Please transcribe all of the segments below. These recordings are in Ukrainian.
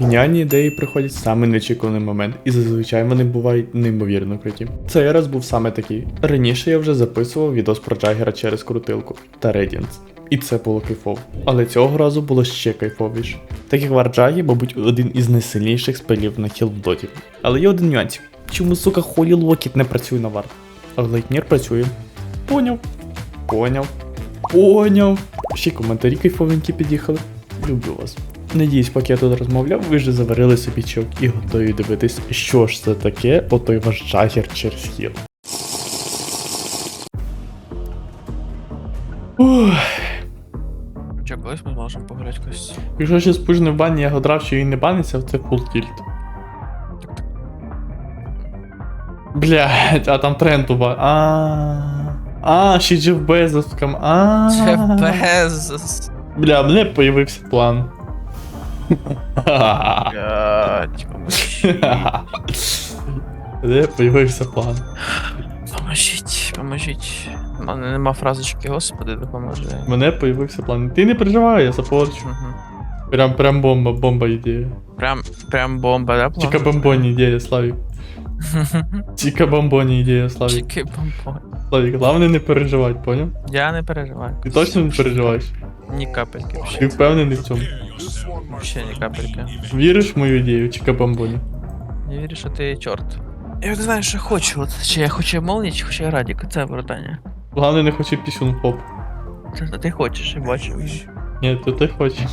Геніальні ідеї приходять в саме неочікуваний момент, і зазвичай вони бувають неймовірно круті. Цей раз був саме такий. Раніше я вже записував відос про Джагера через крутилку та Radiance. І це було кайфово. Але цього разу було ще кайфовіше. Так як Варджагі, мабуть, один із найсильніших спелів на хіл в доті. Але є один нюанс. Чому, сука, Холі Локіт не працює на вард? А Лейтнір працює. Поняв. Поняв. Поняв. Ще коментарі кайфовенькі під'їхали. Люблю вас. Надіюсь, поки я тут розмовляв, ви вже заварили собі чок і готові дивитись, що ж це таке, отой ваш джагер через хіл. Че, колись ми зможемо погуляти когось. якщо ще спужне в бані я гадрав, що він не баниться, це фул тільт. Блять, а там тренд у ба. А. А, ще Джеф Безос кам. А. Це без. Бля, мене появився план. Поможіть. Де появився план. Поможіть, поможіть. У мене нема фразочки, господи, допоможи. Мене появився план. Ти не переживай, я запорчу. Мгм. Прям прям бомба, бомба ідея. Прям, прям бомба, да, план? Чіка бомбоні ідея, Славік. Чіка бомбоні ідея, Славік. Чики бомбон. Славік, головне не переживати, поняв? Я не переживаю. Ти точно не переживаєш? Ні капельки Ти впевнений в цьому? Вообще ні капельки. Віриш в мою ідею, Чіка бомбоні? Не вірю, що ти чорт. Я не знаю, що хочу. От, чи я хочу молні, чи хочу радік. Це питання. Головне не хоче пісюн поп. Це ти хочеш, я бачу. Ні, то ти хочеш.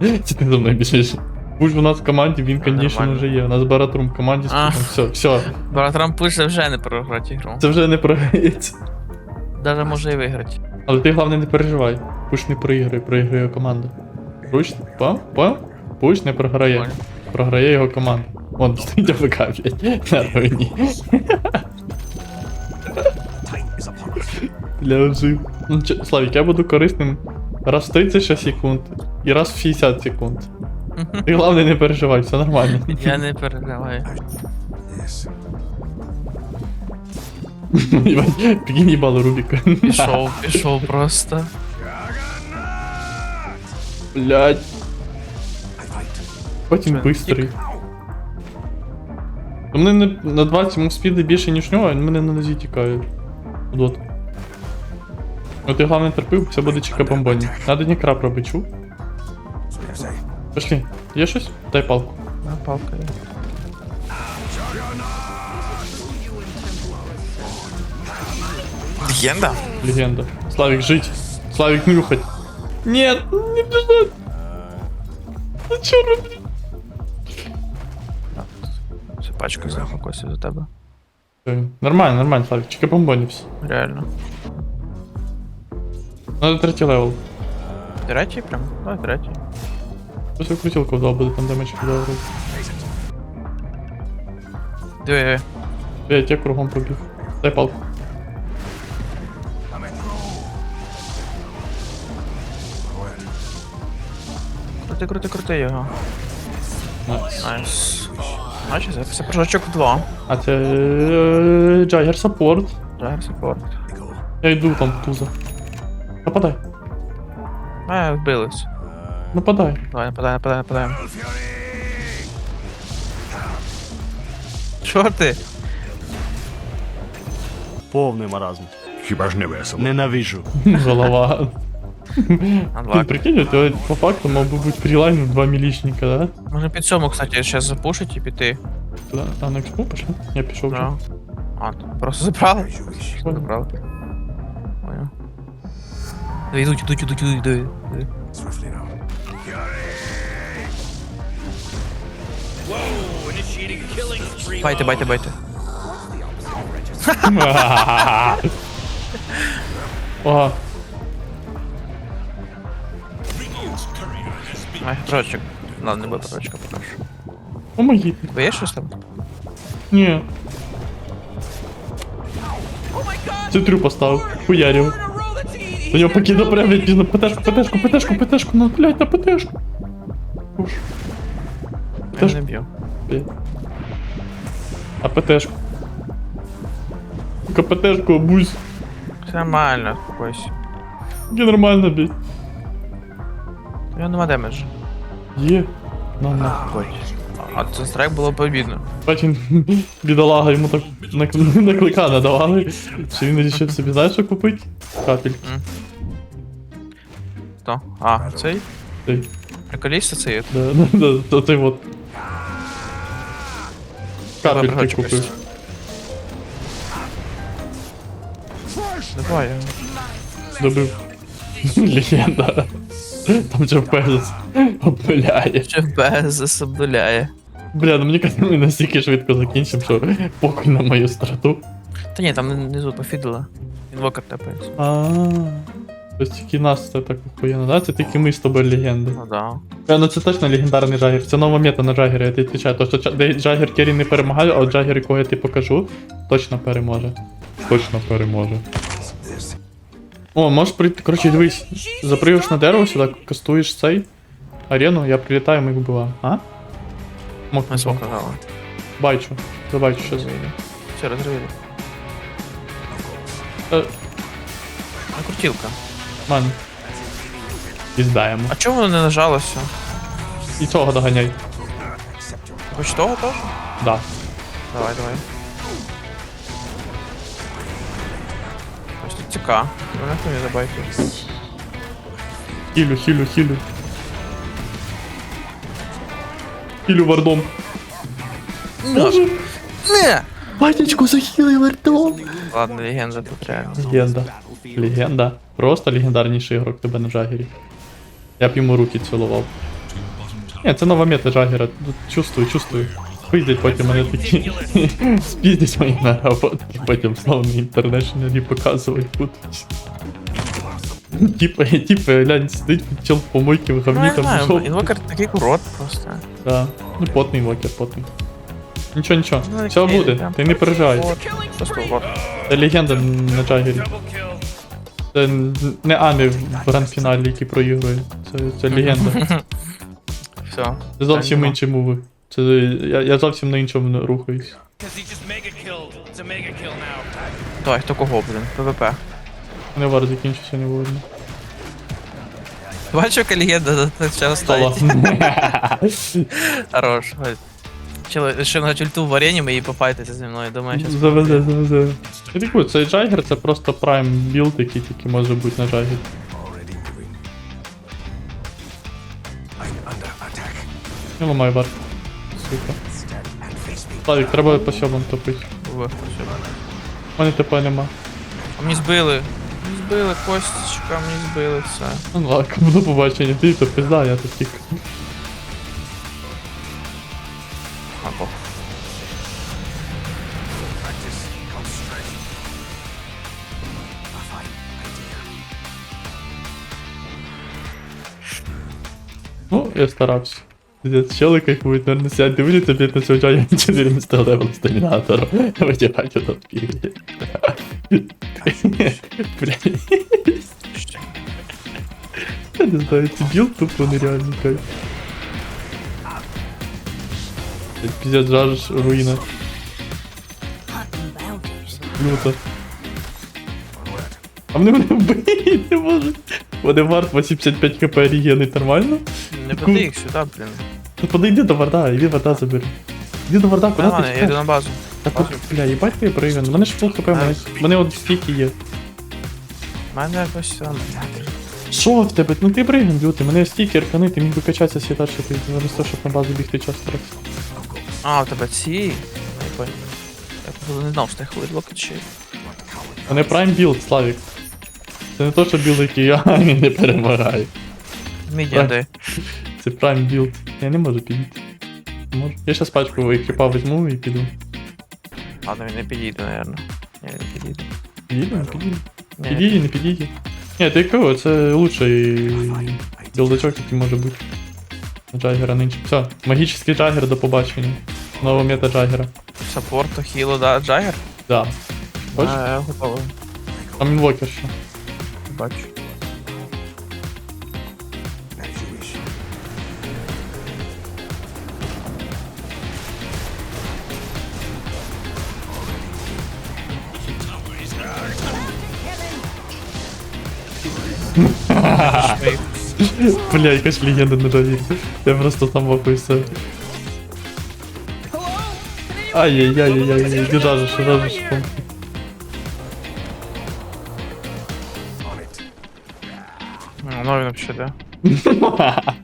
Чи ти за мною біжиш? Будь у нас в команді, він кондішн вже є. У нас баратрум в команді А. Все, все. Братрам пише вже не програти ігру. Це вже не програється. Даже може і виграти. Але ти головне не переживай. Пуш не проіграє, проіграє команда. Пуш, по, по, Пуш не програє. Програє його команда. Вон, стоїть АФК, блядь, на руїні. Бля, жив. Ну, чо- Славік, я буду корисним раз в 36 секунд і раз в 60 секунд. Ти головне не переживай, все нормально. Я не переживаю. Прикинь, їбало Рубіка. Пішов, пішов просто. Блядь. Потім Що, бистрий. У мене на, на 20 мов спіди більше, ніж в нього, а він мене на нозі тікає. Удот. Ну ти головне терпив, все буде чека бомбоні. Надо не краб робити, чув? Пошли. Є щось? Дай палку. На палка є. Легенда? Легенда. Славик, жить. Славик, нюхать. Нет, не бежать. Ну чё робити? Це пачка захокосів за тебе. Всё, Нормально, нормально, Славик, чека бомбоні все. Реально. Надо третій левел. Третій прям? Давай третій. Просто крутилку вдав буде там демедж кидав. Диви, Я тебе кругом побіг. Дай палку. Крути, крути, крути його. Найс. Найс. Бачиш, це в два. А це е, Джагер саппорт. Джагер саппорт. Я йду там в туза. Нападай, Е, вбились. нападай. Давай, нападай, нападай, нападай. Чо ти? Повний маразм. Хіба ж не весело? Ненавижу. Голова. Ти Анлак. прикинь, у тебе по факту мав би бути прилайн в два мілічника, да? Можна під цьому, кстати, зараз запушить і піти. Куди? А на експо пішли? Я пішов вже. Да. А, тут просто забрали? Забрали. Понял. Да, Йдуть, йдуть, йдуть, йдуть, йдуть. йдуть. Байте, байте, байте. Ага. Ай, прочок. Ладно, не буде прочка, покажу. Помогіть. Тебе є щось там? Ні. Це трю поставив. Хуярів. До нього покидав прямо блядь, пізно ПТшку, ПТшку, ПТшку, ПТшку, ну, блядь, на ПТшку. Уж, Я не б'ю. блядь. А ПТшку. Сука, ПТшку, обусь. Все нормально, успокойся. Є нормально, блядь. У нього нема демеджу. Є. Ну, нахуй. А це страйк було побідно. Бачив, бідолага, йому так нак- наклика надавали, що він вирішив собі, знаєш, що купити? Капельки. Хто? А, цей? Цей. Приколіст цей? Да, да, да, то той от. Капельки купив. Давай. Добив. Легенда. Там же Пезос обмиляє. Ще без засобуляє. Бля, ну мені кажуть, ми настільки швидко закінчимо, що похуй на мою страту. Та ні, там внизу пофідали. Інвокер тепається. А. Тобто тільки нас це так охуєнно, да? Це тільки ми з тобою легенди. Ну да. Е, Ну це точно легендарний Джагер. Це нова мета на Джагері, я тобі відповідаю. То, що Джа- де Джагер Керрі не перемагає, а от Джагер, якого я тобі покажу, точно переможе. Точно переможе. О, можеш прийти. Коротше, дивись. Запрыгаєш на дерево сюди, кастуєш цей арену, я прилітаю, ми їх вбиваємо. А? Мог смока грали. Бачу. Забачу, що зайде. Все, розривали. Е, Накрутілка. ман. Піздаємо. А чому воно не нажалося? І цього доганяй. Хоч того теж? Да. Давай, давай. Ну нахуй не забайте. Хілю, хілю, хілю. Хілю вардом. Боже. Не! Батечку захилий вардом. Ладно, легенда тут реально. Легенда. Легенда. Просто легендарніший ігрок тебе на Джагері. Я б йому руки цілував. Ні, це нова мета Джагера. Чувствую, чувствую. Вийдуть потім мене такі. Спіздять мої наработки, потім знову на інтернешнлі показувати будуть. Типа, типа, глянь, сидить чел в помойки в Ну, говні там пішов. інвокер такий курорт просто. Да. Ну, потний вокер, потний. Нічого, нічого. Ну, Все буде, ти не переживай. Просто. Це легенда на Джагері. Це не Амі в гранд-фіналі, який проігрує. Це, це легенда. Все. Це зовсім інші мови. Це я, я зовсім на іншому рухаюсь. Давай, хто кого, блін? ПВП. Не вар закінчився, не видно. Бачу, яка легенда зараз стоїть. Хорош. Ще на ульту в арені і пофайтиться зі мною, думаю, щас. Завезе, завезе. Я такий, цей Джагер це просто прайм білд, який тільки може бути на Джагері. Не ламай вар. Сука. Славік, треба по сьомам топити. Ви, все. У мене ТП нема. Мені збили. Мені збили, косточка, мені збили все. Ну ладно, до побачення, ти то пизда, я тут тік. А, похуй. Ну, я старався. Чели кайфують, наверное, сядь, дивляться, блядь, на цього джая 14 левел з домінатором. Витягайте тут. Блядь. Я не знаю, це білд тупо нереальний кайф. Пиздец, жажеш руїна. Люто. А вони мене не можуть. Вони варт 85 хп регенить нормально? Не веди їх сюди, блін. Подойди до варда, іди варда забери. Іди до варда, куди Нормально, ти я йду на базу. Так от, бля, їбать твої пригани. Мене ж фул хп, мене, мене от стільки є. У мене якось там. Що в тебе? Ну ти приган, лютий, мене стільки аркани, ти міг би качатися сідати, що ти замість того, щоб на базу бігти час тратити. А, у тебе ці. Я понял. Я просто не знав, що ти хвилблок чи. Мене прайм білд, Славік. Це не то, що який я не перемагаю. Мідія Так. дай. Це прайм білд. Я не можу підійти. Можу. Я щас пачку екіпа візьму і піду. Ладно, він не підійде, наверно. Ні, не підійде. Підійду, не підійду. Ні, Підійде, не підійде. Ні, ти кого, це лучший білдачок, який може бути. Джагера нинче. Все, магічний Джагер до побачення. Нова мета Джагера. Саппорту, хілу, да, Джагер? Да. Бачиш? А, я готовий. Там інвокер ще. Бачу. Бля, якась легенда на Джагері. Я просто там вахуюся. Ай-яй-яй-яй-яй, не жажеш, жажеш. Ну, ну вообще, да.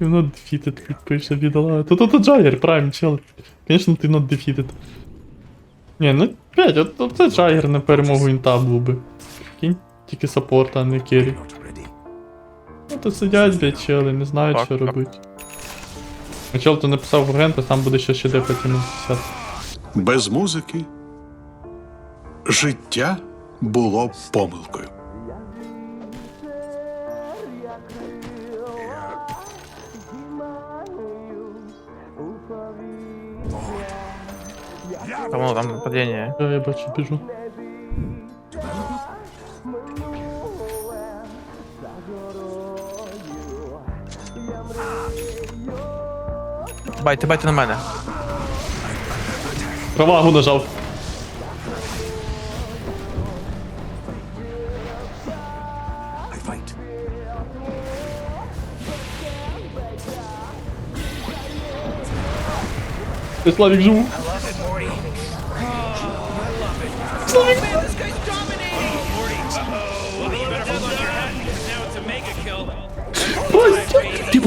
You not defeated, пише бідола. Та тут Джагер, прайм, чел. Звісно, ти not defeated. Ні, ну 5, от, от це Джагер на перемогу інта був би. Прикинь, тільки саппорт, а не керрі. Ну то сидять, блядь, чели, не знають, що робити. Чел то написав в агента, там буде ще ще депати на 50. Без музики життя було б помилкою. Там, там падіння. Я, я бачу, біжу. Байте, байте на мене. Правагу нажав. Я Славік живу.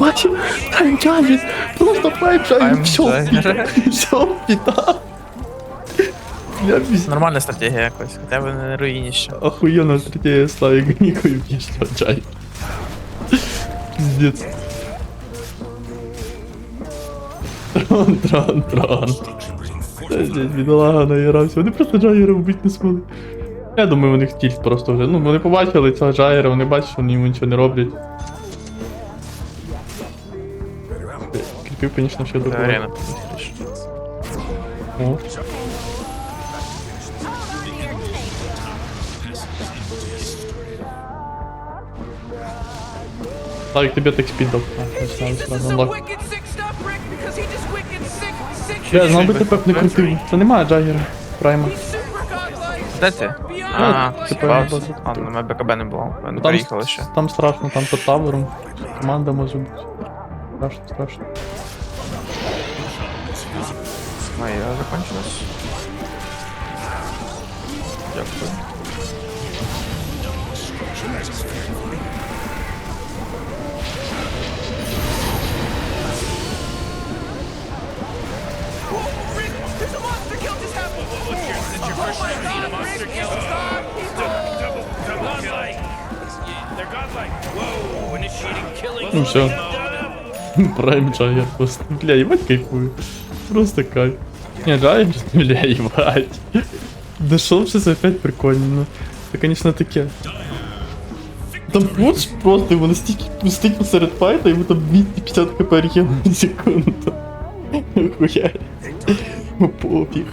Бачив? Тайм Джагер. Просто. Тайм Все, все, піда. Я пізд... Нормальна стратегія якось. У тебе не руїніще. Охуєнна стратегія Славік Нікою б'єш на Джагер. Пиздец. Трон, трон, блядь, Бідолага наігрався. Вони просто Джагера вбити не змогли. Я думаю, вони хотіли просто вже. Ну, вони побачили цього Джагера, вони бачать, що вони йому нічого не роблять. Лак. wicked sick stuff, Rick, because he just wicked sick, sick Я знав би тебе б не крутив. Це немає Джагера. Прайма. Де ти? А, типа, я а, бачу. ну, ми БКБ не було. Ми не Там, приїхали ще. там страшно, там під тавером. Команда може бути. Страшно, страшно. Моя закончилась. Дякую. Rick, there's a monster kill just happened. What's your, is your first time seeing a monster kill? Double, double godlike. They're godlike. Whoa, initiating killing. Ну все. Прайм Джагер просто. Бля, ебать кайфую. Просто кайф. Не, Джагер, бля, ебать. Дошел сейчас опять прикольно, ну. Это, конечно, таке. Там ж просто его настільки пустить посеред файта, йому там 250 хп регену в секунду. Хуя. Ну пофіг.